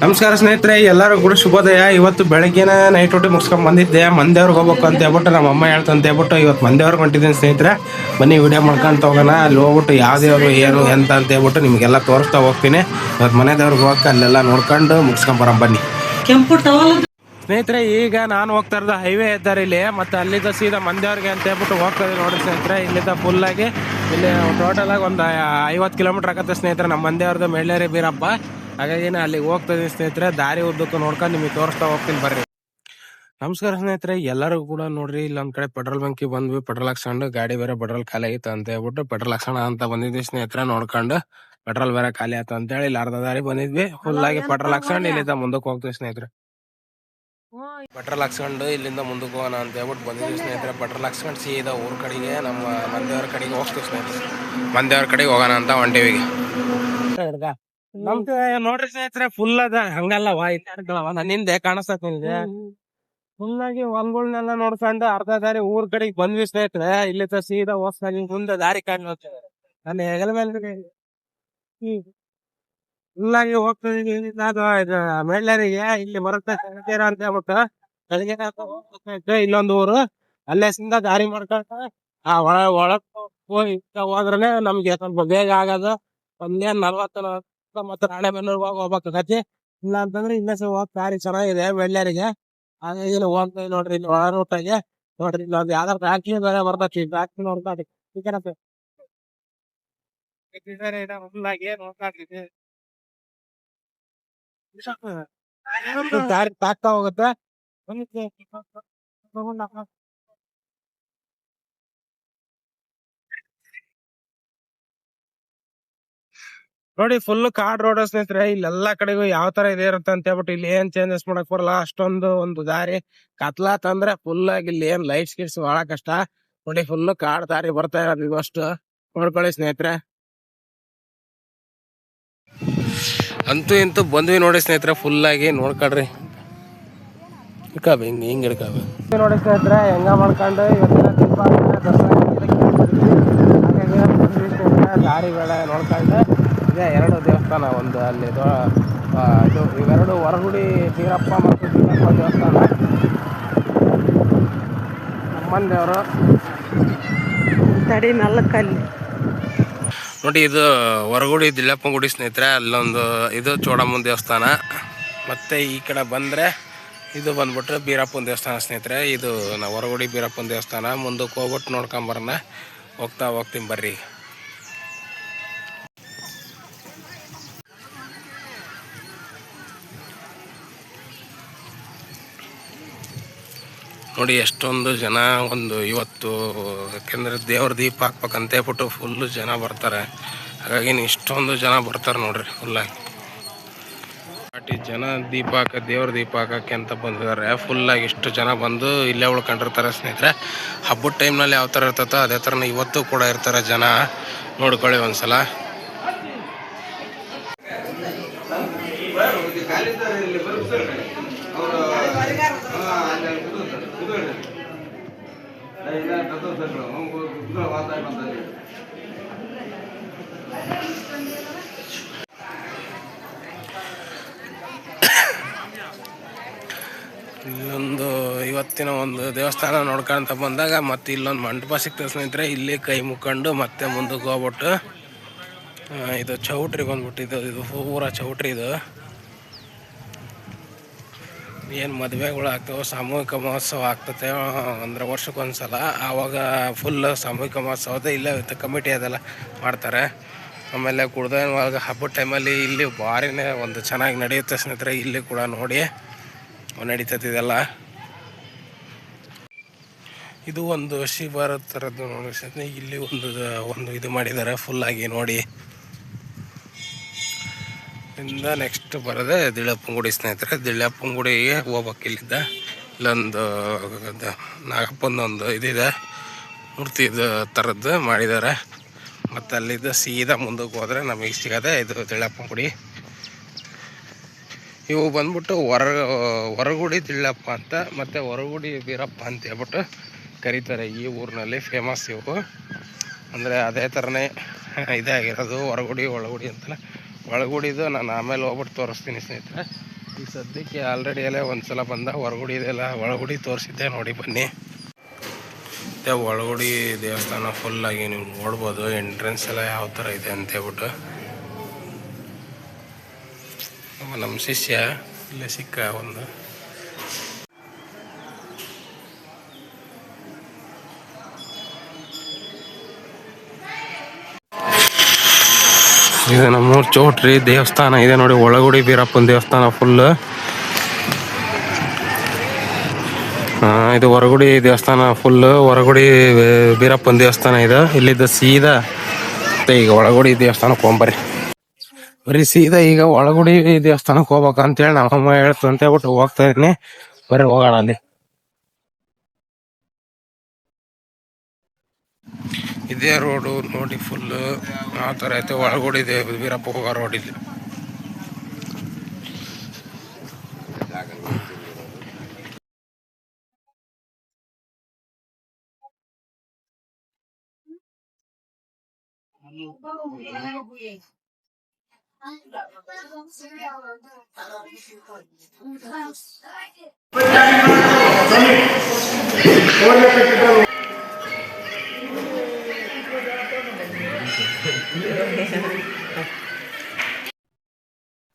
ನಮಸ್ಕಾರ ಸ್ನೇಹಿತರೆ ಎಲ್ಲರೂ ಕೂಡ ಶುಭೋದಯ. ಇವತ್ತು ಬೆಳಗ್ಗೆನ ನೈಟ್ ಹೊಟ್ಟೆ ಮುಗಿಸ್ಕೊಂಡ್ ಬಂದಿದ್ದೆ. ಮಂದೇವ್ರಿಗೆ ಹೋಗ್ಬೇಕು ಅಂತ ಹೇಳ್ಬಿಟ್ಟು ನಮ್ಮ ಅಮ್ಮ ಹೇಳ್ತಂತ ಹೇಳ್ಬಿಟ್ಟು ಇವತ್ತು ಮಂದೇವ್ರಿಗೆ ಹೊಂಟಿದ್ದೀನಿ ಸ್ನೇಹಿತರೆ. ಬನ್ನಿ ವಿಡಿಯೋ ಮಾಡ್ಕೊಂತ ಹೋಗೋಣ. ಅಲ್ಲಿ ಹೋಗ್ಬಿಟ್ಟು ಯಾವ ದೇವ್ರು ಏನು ಎಂತ ಅಂತ ಹೇಳ್ಬಿಟ್ಟು ನಿಮಗೆಲ್ಲ ತೋರಿಸ್ತಾ ಹೋಗ್ತೀನಿ. ಇವತ್ತು ಮನೆ ದೇವ್ರಿಗೆ ಹೋಗಕ್ಕೆ ಅಲ್ಲೆಲ್ಲ ನೋಡ್ಕೊಂಡು ಮುಗಿಸ್ಕೊಂಡ್ ಬರೋಣ ಬನ್ನಿ. ಕೆಂಪು ಸ್ನೇಹಿತರೆ ಈಗ ನಾನು ಹೋಗ್ತಾ ಇರೋದು ಹೈವೇ ಇದ್ದಾರೆ ಇಲ್ಲಿ. ಮತ್ತೆ ಅಲ್ಲಿಂದ ಸೀದಾ ಮಂದೇವ್ರಿಗೆ ಅಂತ ಹೇಳ್ಬಿಟ್ಟು ಹೋಗ್ತಾ ಇದ್ದೀವಿ ನೋಡಿ ಸ್ನೇಹಿತರೆ. ಇಲ್ಲಿಂದ ಫುಲ್ ಆಗಿ ಇಲ್ಲಿ ಟೋಟಲ್ ಆಗಿ ಒಂದು ಐವತ್ತು ಕಿಲೋಮೀಟರ್ ಆಗತ್ತೆ ಸ್ನೇಹಿತರೆ ನಮ್ಮ ಮಂದೇವ್ರದ್ದು ಮೇಳೇರಿ ಬೀರಪ್ಪ. ಹಾಗಾಗಿ ನಾ ಅಲ್ಲಿಗೆ ಹೋಗ್ತಾ ಇದ್ದೀನಿ ಸ್ನೇಹಿತರೆ ದಾರಿ ಉದ್ದಕ್ಕೂ ನೋಡ್ಕೊಂಡು ನಿಮಗೆ ತೋರಿಸ್ತಾ ಹೋಗ್ತೀನಿ ಬರ್ರಿ. ನಮಸ್ಕಾರ ಸ್ನೇಹಿತರೆ ಎಲ್ಲರೂ ಕೂಡ ನೋಡ್ರಿ ನಮ್ಮ ಕಡೆ ಪೆಟ್ರೋಲ್ ಬಂಕ್ ಬಂದ್ವಿ ಪೆಟ್ರೋಲ್ ಹಾಕ್ಸ್ಕೊಂಡು ಗಾಡಿ ಬೇರೆ ಪೆಟ್ರೋಲ್ ಖಾಲಿ ಆಗಿತ್ತು ಅಂತ ಹೇಳ್ಬಿಟ್ಟು ಪೆಟ್ರೋಲ್ ಹಾಕ್ಸೋಣ ಅಂತ ಬಂದಿದ್ವಿ ಸ್ನೇಹಿತರೆ ನೋಡ್ಕೊಂಡು ಪೆಟ್ರೋಲ್ ಬೇರೆ ಖಾಲಿ ಆಯ್ತು ಅಂತ ಹೇಳಿ ಇಲ್ಲಿ ಅರ್ಧ ದಾರಿ ಬಂದಿದ್ವಿ ಫುಲ್ ಆಗಿ ಪೆಟ್ರೋಲ್ ಹಾಕ್ಸ್ಕೊಂಡು ಇಲ್ಲಿಂದ ಮುಂದಕ್ಕೆ ಹೋಗ್ತೀವಿ ಸ್ನೇಹಿತರೆ. ಪೆಟ್ರೋಲ್ ಹಾಕ್ಸ್ಕೊಂಡು ಇಲ್ಲಿಂದ ಮುಂದಕ್ಕೆ ಹೋಗೋಣ ಅಂತ ಹೇಳ್ಬಿಟ್ಟು ಬಂದಿದ್ವಿ ಸ್ನೇಹಿತರೆ ಪೆಟ್ರೋಲ್ ಹಾಕ್ಸ್ಕೊಂಡು ಸೀದಾ ಊರ್ ಕಡೆಗೆ ನಮ್ಮ ಮಂದೇವ್ರ ಕಡೆಗೆ ಹೋಗ್ತೀವಿ ಸ್ನೇಹಿತರೆ. ಮಂದೇವ್ರ ಕಡೆಗೆ ಹೋಗೋಣ ಅಂತ ಹೊಂಟೀವಿ ಈಗ ನಮ್ದು ನೋಡ್ರಿ ಸ್ನೇಹಿತರೆ ಫುಲ್ ಅದ. ಹಂಗಲ್ಲ ವಾ ನನ್ನಿಂದೆ ಕಾಣಿಸ್ತತ್ ನಿಮ್ಗೆ. ಫುಲ್ ಆಗಿ ಹೊಲ್ಗಳನ್ನೆಲ್ಲ ನೋಡ್ಕೊಂಡು ಅರ್ಧ ದಾರಿ ಊರ್ ಕಡೆಗೆ ಬಂದ್ವಿ ಸ್ನೇಹಿತರೆ. ಇಲ್ಲಿ ತ ಸೀದಾ ಹೊಸ ಮುಂದೆ ದಾರಿ ಕಾಣ್ ನನ್ನ ಹೆಗಲ ಮೇಲೆ ಫುಲ್ ಆಗಿ ಹೋಗ್ತಿದೀವಿ ಅದು ಇದು ಮೆಳ್ಳರಿಗೆ ಇಲ್ಲಿ ಬರುತ್ತೆ. ಅಂತ ಹೇಳ್ಬಿಟ್ಟು. ಬೆಳಗ್ಗೆ ಇಲ್ಲೊಂದು ಊರು. ಅಲ್ಲೇ ಸಿಂದ ದಾರಿ ಮಾಡ್ಕೊಂಡ ಆ ಒಳ ಒಳಗ್ ಹೋಗಿ ಹೋದ್ರನೆ ನಮ್ಗೆ ಸ್ವಲ್ಪ ಬೇಗ ಆಗೋದು. ಒಂದೇ ನಲ್ವತ್ತು ನಲ್ವತ್ತು ಮತ್ತೆ ರಾಣೆಬೆನ್ನೂರ್ಗೆ ಹೋಗಿ ಹೋಗ್ಬೇಕಾಗತ್ತಿ ಇಲ್ಲ ಅಂತಂದ್ರೆ ಇಲ್ಲೇ ಸಹ ದಾರಿ ಚೆನ್ನಾಗಿದೆ ಬೆಳ್ಳರಿಗೆ. ಹಾಗಾಗಿ ಇಲ್ಲಿ ಹೋಗ್ತಾ ನೋಡ್ರಿ ಇಲ್ಲಿ ಒಳ ರೂಟಾಗೆ ನೋಡ್ರಿ ಇಲ್ಲಿ ಒಂದು ಯಾವ್ದಾರು ಟ್ಯಾಕ್ಸಿ ಬೇರೆ ಬರ್ತೈತಿ ಟ್ಯಾಕ್ಸಿ ನೋಡ್ತಾ ದಾರಿ ತಾಕ್ತಾ ಹೋಗುತ್ತೆ. ನೋಡಿ ಫುಲ್ ಕಾಡ್ ರೋಡ್ ಸ್ನೇಹಿತರೆ, ಇಲ್ಲೆಲ್ಲಾ ಕಡೆಗೂ ಯಾವ ತರ ಇದೆ ಇರುತ್ತೆ ಅಂತ ಹೇಳ್ಬಿಟ್ಟು ಇಲ್ಲಿ ಏನ್ ಚೇಂಜಸ್ ಮಾಡಕ್ ಬರಲ್ಲ. ಅಷ್ಟೊಂದು ಒಂದು ದಾರಿ ಕತ್ಲಾ ತಂದ್ರೆ ಫುಲ್ ಆಗಿ ಇಲ್ಲಿ ಏನ್ ಲೈಟ್ಸ್ ಗಿಟ್ಸ್ ಬಹಳ ಕಷ್ಟ. ನೋಡಿ ಫುಲ್ ಕಾಡ್ ದಾರಿ ಬರ್ತಾ ಇರೋದು ಇದು ಅಷ್ಟು. ನೋಡ್ಕೊಳ್ಳಿ ಸ್ನೇಹಿತರೆ. ಅಂತೂ ಇಂತೂ ಬಂದ್ವಿ ನೋಡಿ ಸ್ನೇಹಿತರೆ ಫುಲ್ ಆಗಿ ನೋಡ್ಕೊಳ್ರಿ. ಇಡ್ಕಾಬಿ ಹಿಂಗ ಹಿಂಗ್ ಹಿಡ್ಕಾಬ ನೋಡಿ ಸ್ನೇಹಿತರೆ, ಹೆಂಗ ಮಾಡ್ಕೊಂಡು ದಾರಿ ಬೇಡ ನೋಡ್ಕೊಂಡು. ಇದೆ. ಎರಡು ದೇವಸ್ಥಾನ ಒಂದು ಅಲ್ಲಿ ಇದು ಇವೆರಡು ಹೊರಗುಡಿ ಬೀರಪ್ಪ ಮತ್ತು ಬೀರಪ್ಪ ದೇವಸ್ಥಾನ. ಅಮ್ಮನ ದೇವರು ತಡಿ ನಲ್ಕಲ್ಲಿ. ನೋಡಿ ಇದು ಹೊರಗುಡಿ ದಿಲ್ಲಪ್ಪನ ಗುಡಿ ಸ್ನೇಹಿತರೆ ಅಲ್ಲೊಂದು ಇದು ಚೋಡಮ್ಮನ ದೇವಸ್ಥಾನ. ಮತ್ತೆ ಈ ಕಡೆ ಬಂದರೆ ಇದು ಬಂದ್ಬಿಟ್ರೆ ಬೀರಪ್ಪನ ದೇವಸ್ಥಾನ ಸ್ನೇಹಿತರೆ. ಇದು ನಾವು ಹೊರಗುಡಿ ಬೀರಪ್ಪನ ದೇವಸ್ಥಾನ. ಮುಂದಕ್ಕೆ ಹೋಗ್ಬಿಟ್ಟು ನೋಡ್ಕೊಂಬರೋಣ ಹೋಗ್ತಾ ಹೋಗ್ತೀನಿ ಬರ್ರಿ. ನೋಡಿ, ಎಷ್ಟೊಂದು ಜನ ಒಂದು ಇವತ್ತು, ಯಾಕೆಂದ್ರೆ ದೇವ್ರ ದೀಪ ಹಾಕ್ಬೇಕಂತ ಹೇಳ್ಬಿಟ್ಟು ಫುಲ್ಲು ಜನ ಬರ್ತಾರೆ. ಹಾಗಾಗಿ ಇಷ್ಟೊಂದು ಜನ ಬರ್ತಾರೆ ನೋಡ್ರಿ ಫುಲ್ಲಾಗಿ ಪಾಟಿ ಜನ ದೀಪ ಹಾಕ, ದೇವ್ರ ದೀಪ ಹಾಕಕ್ಕೆ ಅಂತ ಬಂದಿದ್ದಾರೆ. ಫುಲ್ಲಾಗಿ ಇಷ್ಟು ಜನ ಬಂದು ಇಲ್ಲೇ ಉಳ್ಕೊಂಡಿರ್ತಾರೆ ಸ್ನೇಹಿತರೆ. ಹಬ್ಬದ ಟೈಮ್ನಲ್ಲಿ ಯಾವ ಥರ ಇರ್ತೈತೋ ಅದೇ ಥರನೇ ಇವತ್ತು ಕೂಡ ಇರ್ತಾರೆ ಜನ. ನೋಡ್ಕೊಳ್ಳಿ ಒಂದ್ಸಲ. ಇಲ್ಲೊಂದು ಇವತ್ತಿನ ಒಂದು ದೇವಸ್ಥಾನ ನೋಡ್ಕೊಂತ ಬಂದಾಗ ಮತ್ತೆ ಇಲ್ಲೊಂದು ಮಂಟಪ ಸಿಗ್ತದೆ ಸ್ನೇಹಿತರೆ. ಇಲ್ಲಿ ಕೈ ಮುಕ್ಕೊಂಡು ಮತ್ತೆ ಮುಂದಕ್ಕೆ ಹೋಗ್ಬಿಟ್ಟು ಇದು ಚೌಟ್ರಿ ಬಂದ್ಬಿಟ್ಟಿದ್ದು. ಇದು ಪೂರ ಚೌಟ್ರಿ ಇದು. ಏನು ಮದುವೆಗಳು ಆಗ್ತವೆ, ಸಾಮೂಹಿಕ ಮಹೋತ್ಸವ ಆಗ್ತತೆ ಅಂದ್ರೆ ವರ್ಷಕ್ಕೊಂದ್ಸಲ, ಆವಾಗ ಫುಲ್ ಸಾಮೂಹಿಕ ಮಹೋತ್ಸವದ ಇಲ್ಲೇ ಕಮಿಟಿ ಅದೆಲ್ಲ ಮಾಡ್ತಾರೆ. ಆಮೇಲೆ ಕುಡ್ದ ಹಬ್ಬದ ಟೈಮಲ್ಲಿ ಇಲ್ಲಿ ಭಾರಿನೇ ಒಂದು ಚೆನ್ನಾಗಿ ನಡೆಯುತ್ತೆ ಸ್ನೇಹಿತರೆ, ಇಲ್ಲಿ ಕೂಡ ನೋಡಿ ನಡೀತದೆ ಇದೆಲ್ಲ. ಇದು ಒಂದು ಶಿವರ ಥರದ್ದು ನೋಡಿ ಸ್ನೇಹಿತರೆ, ಇಲ್ಲಿ ಒಂದು ಒಂದು ಇದು ಮಾಡಿದ್ದಾರೆ ಫುಲ್ಲಾಗಿ ನೋಡಿ. ಇಂದ ನೆಕ್ಸ್ಟ್ ಬರೋದೇ ದಿಳ್ಳಪ್ಪನ ಗುಡಿ ಸ್ನೇಹಿತರೆ. ದಿಳ್ಳಪ್ಪಂಗುಡಿಗೆ ಹೋಗ್ಬೇಕು ಇಲ್ಲಿದ್ದ ಇಲ್ಲೊಂದು ನಾಗಪ್ಪನೊಂದು ಇದಿದೆ. ಮೂರ್ತಿ ಥರದ್ದು ಮಾಡಿದ್ದಾರೆ. ಮತ್ತು ಅಲ್ಲಿದ್ದ ಸೀದಾ ಮುಂದಕ್ಕೆ ಹೋದರೆ ನಮಗೆ ಸಿಗೋದೆ ಇದು ದಿಳ್ಳಪ್ಪಂಗುಡಿ ಇವು ಬಂದ್ಬಿಟ್ಟು ಹೊರ, ಹೊರಗುಡಿ ದಿಳ್ಳಪ್ಪ ಅಂತ, ಮತ್ತು ಹೊರಗುಡಿ ಬೀರಪ್ಪ ಅಂತ ಹೇಳ್ಬಿಟ್ಟು ಕರೀತಾರೆ ಈ ಊರಿನಲ್ಲಿ ಫೇಮಸ್ ಇವು. ಅಂದರೆ ಅದೇ ಥರನೇ ಇದಾಗಿರೋದು ಹೊರಗುಡಿ, ಒಳಗುಡಿ ಅಂತಲೇ ಒಳಗುಡಿದು ನಾನು ಆಮೇಲೆ ಹೋಗ್ಬಿಟ್ಟು ತೋರಿಸ್ತೀನಿ ಸ್ನೇಹಿತರೆ. ಈಗ ಸದ್ಯಕ್ಕೆ ಆಲ್ರೆಡಿ ಎಲ್ಲ ಒಂದ್ಸಲ ಬಂದ ಹೊರಗುಡಿದೆಲ್ಲ ಒಳಗುಡಿ ತೋರಿಸಿದ್ದೆ ನೋಡಿ ಬನ್ನಿ. ಮತ್ತು ಒಳಗುಡಿ ದೇವಸ್ಥಾನ ಫುಲ್ಲಾಗಿ ನೀವು ನೋಡ್ಬೋದು ಎಂಟ್ರೆನ್ಸ್ ಎಲ್ಲ ಯಾವ ಥರ ಇದೆ ಅಂತ ಹೇಳ್ಬಿಟ್ಟು. ನಮ್ಮ ಶಿಷ್ಯ ಇಲ್ಲೇ ಸಿಕ್ಕ ಒಂದು. ಇದು ನಮ್ಮೂರು ಚೌಟ್ರಿ ದೇವಸ್ಥಾನ ಇದೆ ನೋಡಿ, ಒಳಗುಡಿ ಬೀರಪ್ಪನ ದೇವಸ್ಥಾನ ಫುಲ್ ಇದು ಹೊರಗುಡಿ ದೇವಸ್ಥಾನ ಫುಲ್ ಹೊರಗುಡಿ ಬೀರಪ್ಪನ ದೇವಸ್ಥಾನ ಇದೆ. ಇಲ್ಲಿದ್ದ ಸೀದಾ ಈಗ ಒಳಗುಡಿ ದೇವಸ್ಥಾನಕ್ಕೆ ಹೋಗ್ಬರ್ರಿ. ಬರೀ ಸೀದಾ ಈಗ ಒಳಗುಡಿ ದೇವಸ್ಥಾನಕ್ಕೆ ಹೋಗ್ಬೇಕು ಅಂತೇಳಿ ನಮ್ಮಮ್ಮ ಹೇಳ್ತು ಅಂತ ಹೇಳ್ಬಿಟ್ಟು ಹೋಗ್ತಾ ಇದೀನಿ ಬರೀ ಹೋಗೋಣ ಅಲ್ಲಿ. ಇದೇ ರೋಡು ನೋಡಿ ಫುಲ್ ಆ ಥರ ಐತೆ ಒಳಗಡೆ ಇದೆ ವೀರಪ್ಪ ಹೋಗೋ ರೋಡ್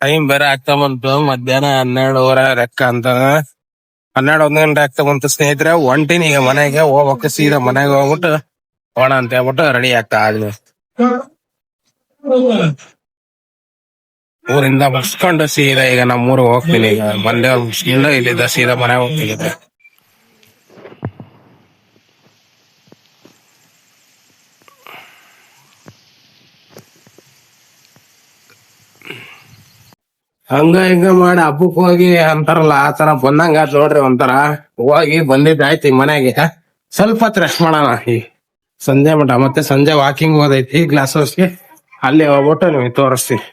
ಟೈಮ್ ಬೇರೆ ಆಗ್ತಾ ಬಂತು. ಮಧ್ಯಾಹ್ನ ಹನ್ನೆರಡುವರೆ ರೆಕ್ಕ ಅಂತ ಹನ್ನೆರಡು ಒಂದು ಗಂಟೆ ಆಗ್ತಾ ಬಂತು ಸ್ನೇಹಿತರೆ. ಒಂಟಿನಿ ಈಗ ಮನೆಗೆ ಹೋಗ್ಬೇಕು, ಸೀದಾ ಮನೆಗೆ ಹೋಗ್ಬಿಟ್ಟು ಹೋಣ ಅಂತ ಹೇಳ್ಬಿಟ್ಟು ರೆಡಿ ಆಗ್ತಾ ಆದ್ವಿ ಊರಿಂದ ಮುಗಿಸ್ಕೊಂಡು ಸೀದಾ ಈಗ ನಮ್ಮ ಊರಿಗೆ ಹೋಗ್ತೀನಿ. ಈಗ ಮಂಡ್ಯ ಮುಗಿಸ್ಕೊಂಡು ಇಲ್ಲಿದ್ದ ಸೀದಾ ಮನೆಗೆ ಹೋಗ್ತೀನಿ ಹಂಗ ಹಿಂಗ ಮಾಡಿ ಹಬ್ಬಕ್ ಹೋಗಿ ಅಂತಾರಲ್ಲ, ಆ ತರ ಬಂದಂಗ ನೋಡ್ರಿ ಒಂಥರ. ಹೋಗಿ ಬಂದಿದ್ದಾಯ್ತು ಈ ಮನೆಗೆ. ಸ್ವಲ್ಪ ಹೊತ್ತು ರೆಸ್ಟ್ ಮಾಡೋಣ. ಈ ಸಂಜೆ ಮಠ, ಮತ್ತೆ ಸಂಜೆ ವಾಕಿಂಗ್ ಹೋದೈತಿ ಗ್ಲಾಸ್ ಹೌಸ್ಗೆ ಅಲ್ಲಿ ಹೋಗ್ಬಿಟ್ಟು ನಿಮಗೆ ತೋರಿಸ್ತೀನಿ.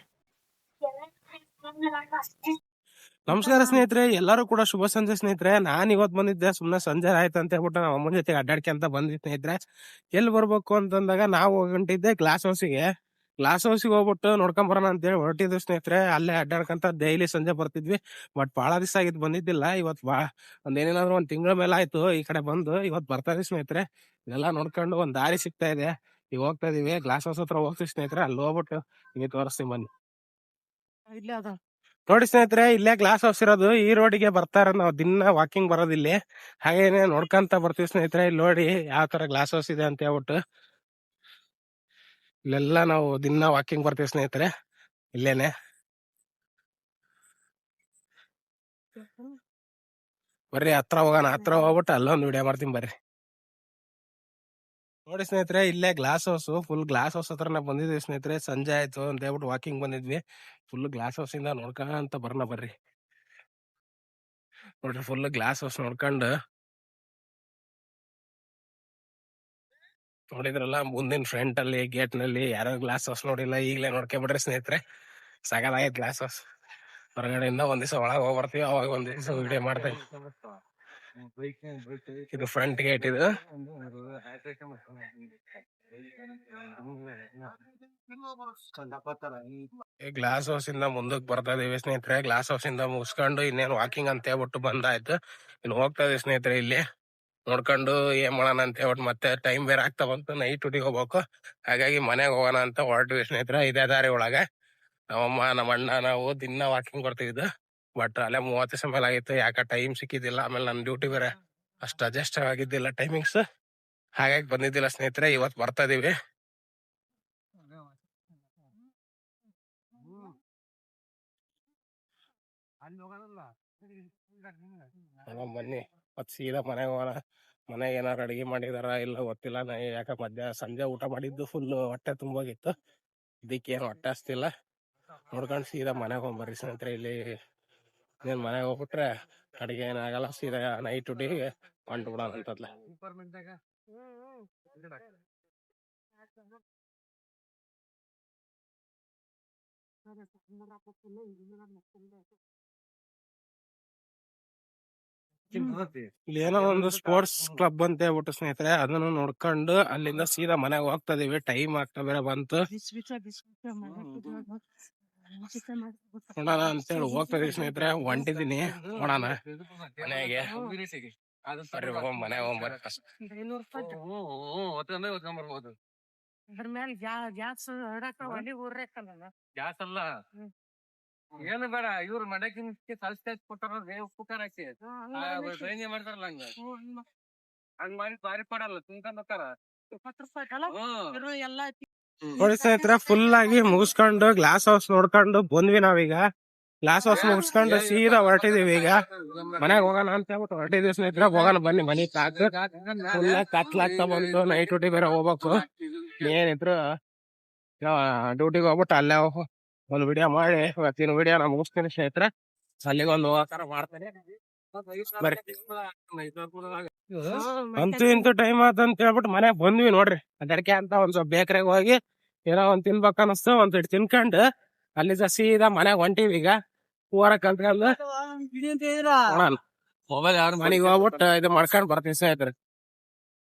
ನಮಸ್ಕಾರ ಸ್ನೇಹಿತರೆ, ಎಲ್ಲರೂ ಕೂಡ ಶುಭ ಸಂಜೆ ಸ್ನೇಹಿತರೆ. ನಾನು ಇವತ್ತು ಬಂದಿದ್ದೆ ಸುಮ್ಮನೆ ಸಂಜೆ ಆಯ್ತು ಅಂತ ಹೇಳ್ಬಿಟ್ಟು ನಮ್ಮ ಅಮ್ಮನ ಜೊತೆಗೆ ಅಡ್ಡಾಡ್ಕೊಂತ ಬಂದಿದ್ದೆ ಸ್ನೇಹಿತರೆ. ಎಲ್ಲಿ ಬರ್ಬೇಕು ಅಂತಂದಾಗ ನಾವು ಹೋಗಂಟಿದ್ದೆ ಗ್ಲಾಸ್ ಹೌಸಿಗೆ ಗ್ಲಾಸ್ ಹೌಸಿಗೆ ಹೋಗ್ಬಿಟ್ಟು ನೋಡ್ಕೊಂಡ್ ಬರೋಣ ಅಂತ ಹೇಳಿ ಹೊರಟಿದ್ವಿ ಸ್ನೇಹಿತರೆ ಅಲ್ಲೇ ಅಡ್ಡಾಡ್ಕಂತ ಡೈಲಿ ಸಂಜೆ ಬರ್ತಿದ್ವಿ. ಬಟ್ ಬಹಳ ದಿವಸ ಆಗಿದ್ ಬಂದಿದ್ದಿಲ್ಲ. ಇವತ್ ಬಾ ಒಂದೇನೇನಾದ್ರು ಒಂದ್ ತಿಂಗಳ ಮೇಲೆ ಆಯ್ತು. ಈ ಕಡೆ ಬಂದು ಇವತ್ ಬರ್ತಾ ಇದೀವಿ ಸ್ನೇಹಿತರೆ. ಇದೆಲ್ಲ ನೋಡ್ಕೊಂಡು ಒಂದ್ ದಾರಿ ಸಿಗ್ತಾ ಇದೆ. ಈಗ ಹೋಗ್ತಾ ಇದೀವಿ. ಗ್ಲಾಸ್ ಹೌಸ್ ಹತ್ರ ಹೋಗ್ತೀವಿ ಸ್ನೇಹಿತರೆ. ಅಲ್ಲಿ ಹೋಗ್ಬಿಟ್ಟು ನಿಮಗೆ ತೋರಿಸ್ತೀನಿ ಬನ್ನಿ. ಇಲ್ಲೇ ಅದ. ನೋಡಿ ಸ್ನೇಹಿತರೆ ಇಲ್ಲೇ ಗ್ಲಾಸ್ ಹೌಸ್ ಇರೋದು. ಈ ರೋಡಿಗೆ ಬರ್ತಾರ ನಾವು ದಿನ ವಾಕಿಂಗ್ ಬರೋದಿಲ್ಲ. ಹಾಗೇನೆ ನೋಡ್ಕೊಂತ ಬರ್ತೀವಿ ಸ್ನೇಹಿತರೆ. ಇಲ್ಲಿ ನೋಡಿ ಯಾವ ತರ ಗ್ಲಾಸ್ ಹೌಸ್ ಇದೆ ಅಂತ ಹೇಳ್ಬಿಟ್ಟು. ಇಲ್ಲೆಲ್ಲ ನಾವು ದಿನ ವಾಕಿಂಗ್ ಬರ್ತೀವಿ ಸ್ನೇಹಿತರೆ. ಇಲ್ಲೇನೆ. ಬರ್ರಿ ಹತ್ರ ಹೋಗೋಣ ಹತ್ರ ಹೋಗ್ಬಿಟ್ಟು ಅಲ್ಲೊಂದು ವಿಡಿಯೋ ಮಾಡ್ತೀನಿ ಬರ್ರಿ. ನೋಡಿ ಸ್ನೇಹಿತರೆ ಇಲ್ಲೇ glass house full glass house ಹತ್ರ ನಾವು ಬಂದಿದ್ವಿ ಸ್ನೇಹಿತರೆ. ಸಂಜೆ ಆಯ್ತು ಅಂತ ಹೇಳ್ಬಿಟ್ಟು ವಾಕಿಂಗ್ ಬಂದಿದ್ವಿ. ಫುಲ್ ಗ್ಲಾಸ್ ಹೌಸ್ ಇಂದ ನೋಡ್ಕೊಂತ ಬರ್ನ ಬರ್ರಿ. ನೋಡ್ರಿ ಫುಲ್ ಗ್ಲಾಸ್ ಹೌಸ್ ನೋಡ್ಕೊಂಡು ನೋಡಿದ್ರಲ್ಲ, ಮುಂದಿನ ಫ್ರಂಟ್ ಅಲ್ಲಿ ಗೇಟ್ನಲ್ಲಿ ಯಾರೋ ಗ್ಲಾಸ್ ಹೌಸ್ ನೋಡಿಲ್ಲ, ಈಗಲೇ ನೋಡ್ಕೊಂಬಿಡ್ರಿ ಸ್ನೇಹಿತರೆ ಸಗದಾಗೈತ್ ಗ್ಲಾಸ್ ಹೌಸ್ ಹೊರಗಡೆಯಿಂದ ಒಂದ್ ದಿವಸ ಒಳಗೆ ಹೋಗಿ ಬರ್ತೀವಿ ಅವಾಗ ಒಂದ್ ದಿವಸ ವಿಡಿಯೋ ಮಾಡ್ತೇವೆ. ಇದು ಫ್ರಂಟ್ ಗೇಟ್ ಇದು. ಗ್ಲಾಸ್ ಹೌಸ್ ಇಂದ ಮುಂದಕ್ಕೆ ಬರ್ತಾ ಇದೀವಿ ಸ್ನೇಹಿತರೆ ಗ್ಲಾಸ್ ಹೌಸ್ ಇಂದ ಮುಗಿಸ್ಕೊಂಡು ಇನ್ನೇನು ವಾಕಿಂಗ್ ಅಂತ ಹೇಳ್ಬಿಟ್ಟು ಬಂದಾಯ್ತು. ಇನ್ನು ಹೋಗ್ತಾ ಇದೀವಿ ಸ್ನೇಹಿತರೆ ಇಲ್ಲಿ. ನೋಡ್ಕೊಂಡು ಏನ್ ಮಾಡೋಣ ಅಂತ ಹೇಳ್ಬಿಟ್ಟು ಮತ್ತೆ ಟೈಮ್ ಬೇರೆ ಆಗ್ತಾ ಬಂತು. ನೈಟ್ ಡ್ಯೂಟಿಗೆ ಹೋಗ್ಬೇಕು. ಹಾಗಾಗಿ ಮನೆಗೆ ಹೋಗೋಣ ಅಂತ ಹೊರಟ್ವಿ ಸ್ನೇಹಿತರ. ಇದೇ ದಾರಿ ಒಳಗೆ. ನಮ್ಮಮ್ಮ ನಮ್ಮ ಅಣ್ಣ ನಾವು ದಿನ ವಾಕಿಂಗ್ ಬರ್ತಿದ್ದು ಬಟ್ ಅಲ್ಲೇ ಮೂವತ್ತು ದಿವಸ ಮೇಲೆ ಆಗಿತ್ತು. ಯಾಕೆ ಟೈಮ್ ಸಿಕ್ಕಿದ್ದಿಲ್ಲ. ಆಮೇಲೆ ನನ್ನ ಡ್ಯೂಟಿ ಬೇರೆ ಅಷ್ಟು ಅಡ್ಜಸ್ಟ್ ಆಗಿದ್ದಿಲ್ಲ ಟೈಮಿಂಗ್ಸ್ ಹಾಗಾಗಿ ಬಂದಿದ್ದಿಲ್ಲ ಸ್ನೇಹಿತರೆ. ಇವತ್ತು ಬರ್ತಾ ಇದೀವಿ. ಬನ್ನಿ. ಮತ್ ಸೀದಾ ಮನೆಗೆ ಹೋಗೋಣ. ಮನೆಗೆ ಏನಾರು ಅಡುಗೆ ಮಾಡಿದಾರ ಇಲ್ಲ ಗೊತ್ತಿಲ್ಲ. ನಾ ಯಾಕ ಮಧ್ಯ ಸಂಜೆ ಊಟ ಮಾಡಿದ್ದು ಫುಲ್ ಹೊಟ್ಟೆ ತುಂಬೋಗಿತ್ತು. ಇದಕ್ಕೇನು ಹೊಟ್ಟೆ ಹಸ್ತಿಲ್ಲ. ನೋಡ್ಕೊಂಡು ಸೀದಾ ಮನೆಗೆ ಹೋಗ್ಬರ್ರಿ ಸ್ನೇಹಿತರೆ. ಇಲ್ಲಿ ನೀನು ಮನೆಗೆ ಹೋಗ್ಬಿಟ್ರೆ ಅಡುಗೆ ಏನಾಗಲ್ಲ ಸೀದಾ ನೈಟ್ ಡ್ಯೂಟಿಗೆ ಹೊಂಟು ಬಿಡೋಣ ಅಂತದ್ಲೆ. ಇಲ್ಲಿ ಏನೋ ಒಂದು ಸ್ಪೋರ್ಟ್ಸ್ ಕ್ಲಬ್ ಅಂತ ಹೇಳ್ಬಿಟ್ಟು ಸ್ನೇಹಿತರೆ ಅದನ್ನ ನೋಡ್ಕೊಂಡು ಅಲ್ಲಿಂದ ಸೀದಾ ಮನೆಗೆ ಹೋಗ್ತಾ ಇದೀವಿ ಟೈಮ್ ಆಗ್ತಾ ಬೇರೆ ಬಂತು ನೋಡೋಣ ಅಂತೇಳಿ ಹೋಗ್ತಾ ಇದೀವಿ ಸ್ನೇಹಿತರೆ ಹೊಂಟಿದೀನಿ ನೋಡೋಣ ಮನೆಗೆ ಬರ್ರಿ ಹೋಗ್ ಮನೆ ಅದ್ರ ಮೇಲೆ ಗ್ಯಾಸ್ ಗ್ಯಾಸ್ ಅಲ್ಲ. ಏನು ಬೇಡ ಇವ್ರು ಮಡಕಿನ್ಕೆ ಕಲ್ಸಿ ಕೊಟ್ಟಾರ ಕುಕ್ಕರ್ ಹಾಕಿ. ಮಾಡ್ತಾರಲ್ಲ ಹಂಗ. ಹಂಗ್ ಮಾಡಿ. ಬಾರಿ ಕೊಡಲ್ಲ ತಿಂತಾರ ನೋಡಿ ಸ್ನೇಹಿತರ ಫುಲ್ ಆಗಿ ಮುಗಿಸ್ಕೊಂಡು ಗ್ಲಾಸ್ ಹೌಸ್ ನೋಡ್ಕೊಂಡು ಬಂದ್ವಿ ನಾವೀಗ. ಗ್ಲಾಸ್ ಹೌಸ್ ಮುಗಿಸ್ಕೊಂಡು ಸೀದಾ ಹೊರಟಿದೀವಿ ಈಗ. ಮನೆಗೆ ಹೋಗೋಣ ಅಂತ ಹೇಳ್ಬಿಟ್ಟು ಹೊರಟಿದೀವಿ ಸ್ನೇಹಿತರ ಹೋಗೋಣ ಬನ್ನಿ ಮನೆ ತಾಕ. ಫುಲ್ ಕತ್ಲಾಗ್ತಾ ಬಂತು ನೈಟ್ ಡ್ಯೂಟಿ ಬೇರೆ ಹೋಗ್ಬೇಕು. ಏನಿದ್ರು ಡ್ಯೂಟಿಗೆ ಹೋಗ್ಬಿಟ್ಟು ಅಲ್ಲೇ ಹೋಗ್- ಒಂದ್ ವಿಡಿಯೋ ಮಾಡಿ ಇವತ್ತಿನ ವಿಡಿಯೋ ನಾ ಮುಗಿಸ್ತೀನಿ ಸ್ನೇಹಿತರೆ. ಅಲ್ಲಿಗೆ ಒಂದು ಹೋಗಾರ ಮಾಡ್ತೇನೆ. ಅಂತ ಇಂತೂ ಟೈಮ್ ಆತ ಅಂತ ಹೇಳ್ಬಿಟ್ಟು ಮನೆಗೆ ಬಂದ್ವಿ ನೋಡ್ರಿ. ಅದಕ್ಕೆ ಅಂತ ಒಂದ್ ಸ್ವಲ್ಪ ಬೇಕ್ರಿಗೆ ಹೋಗಿ ಏನೋ ಒಂದ್ ತಿನ್ಬೇಕ ಅನಸ್ತು ಒಂದ್ ಇಟ್ಟು ತಿನ್ಕೊಂಡು ಅಲ್ಲಿಂದ ಸೀದಾ ಮನೆಗೆ ಹೊಂಟಿವಿ ಈಗ. ಊರ ಕಲ್ತ್ಕೊಂಡು ನೋಡೋಣ. ಮನೆಗೆ ಹೋಗ್ಬಿಟ್ಟು ಇದು ಮಾಡ್ಕೊಂಡ್ ಬರ್ತೀನಿ ಸ್ನೇಹಿತರೆ.